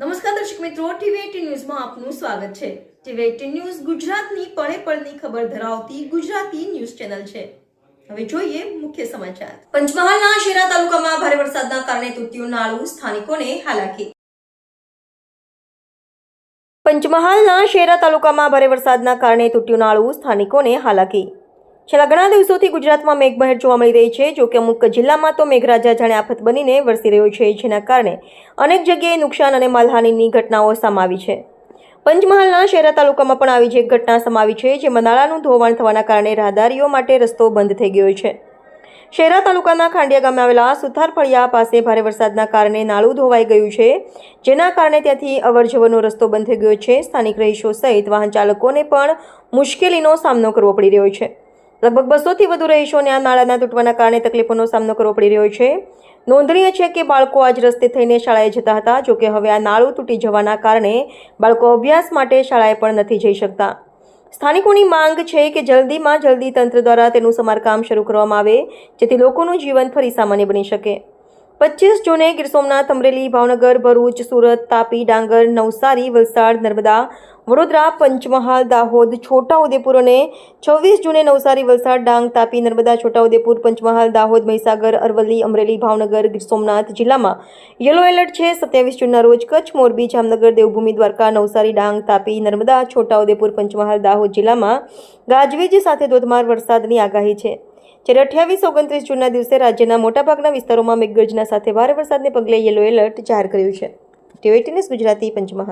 નમસ્કાર દર્શક મિત્રો ટીવી ન્યૂઝમાં આપનું સ્વાગત છે. ટીવી ન્યૂઝ ગુજરાતની પળે પળની ખબર ધરાવતી ગુજરાતી ન્યૂઝ ચેનલ છે. હવે જોઈએ મુખ્ય સમાચાર. પંચમહાલના શેરા તાલુકામાં ભારે વરસાદના કારણે તૂટ્યું નાળું સ્થાનિકોને હાલાકી. પંચમહાલના શેરા તાલુકામાં ભારે વરસાદના કારણે તૂટ્યું નાળું સ્થાનિકોને હાલાકી. છેલ્લા ઘણા દિવસોથી ગુજરાતમાં મેઘમહેર જોવા મળી રહી છે. જો કે અમુક જિલ્લામાં તો મેઘરાજા જાણે આફત બનીને વરસી રહ્યો છે, જેના કારણે અનેક જગ્યાએ નુકસાન અને માલહાનિની ઘટનાઓ સમાવી છે. પંચમહાલના શેરા તાલુકામાં પણ આવી જ એક ઘટના સમાવી છે, જેમાં નાળાનું ધોવાણ થવાના કારણે રાહદારીઓ માટે રસ્તો બંધ થઈ ગયો છે. શહેરા તાલુકાના ખાંડિયા ગામે આવેલા સુથાર ફળિયા પાસે ભારે વરસાદના કારણે નાળું ધોવાઈ ગયું છે, જેના કારણે ત્યાંથી અવરજવરનો રસ્તો બંધ થઈ ગયો છે. સ્થાનિક રહીશો સહિત વાહન ચાલકોને પણ મુશ્કેલીનો સામનો કરવો પડી રહ્યો છે. લગભગ બસોથી વધુ રહીશોને આ નાળાના તૂટવાના કારણે તકલીફોનો સામનો કરવો પડી રહ્યો છે. નોંધનીય છે કે બાળકો આજ રસ્તે થઈને શાળાએ જતા હતા જોકે હવે આ નાળું તૂટી જવાના કારણે બાળકો અભ્યાસ માટે શાળાએ પણ નથી જઈ શકતા. સ્થાનિકોની માંગ છે કે જલ્દીમાં જલ્દી તંત્ર દ્વારા તેનું સમારકામ શરૂ કરવામાં આવે, જેથી લોકોનું જીવન ફરી સામાન્ય બની શકે. પચીસ જૂને ગીર સોમનાથ, અમરેલી, ભાવનગર, ભરૂચ, સુરત, તાપી, ડાંગર, નવસારી, વલસાડ, નર્મદા, વડોદરા, પંચમહાલ, દાહોદ, છોટાઉદેપુર અને છવ્વીસ જૂને નવસારી, વલસાડ, ડાંગ, તાપી, નર્મદા, છોટાઉદેપુર, પંચમહાલ, દાહોદ, મહીસાગર, અરવલ્લી, અમરેલી, ભાવનગર, ગીર સોમનાથ જિલ્લામાં યલો એલર્ટ છે. સત્યાવીસ જૂનના રોજ કચ્છ, મોરબી, જામનગર, દેવભૂમિ, દ્વારકા, નવસારી, ડાંગ, તાપી, નર્મદા, છોટાઉદેપુર, પંચમહાલ, દાહોદ જિલ્લામાં ગાજવીજ સાથે ધોધમાર વરસાદની આગાહી છે. જ્યારે અઠ્યાવીસ, ઓગણત્રીસ જૂનના દિવસે રાજ્યના મોટાભાગના વિસ્તારોમાં મેઘગર્જના સાથે ભારે વરસાદને પગલે યલો એલર્ટ જાહેર કર્યું છે. ટીવી ગુજરાતી પંચમહાલ.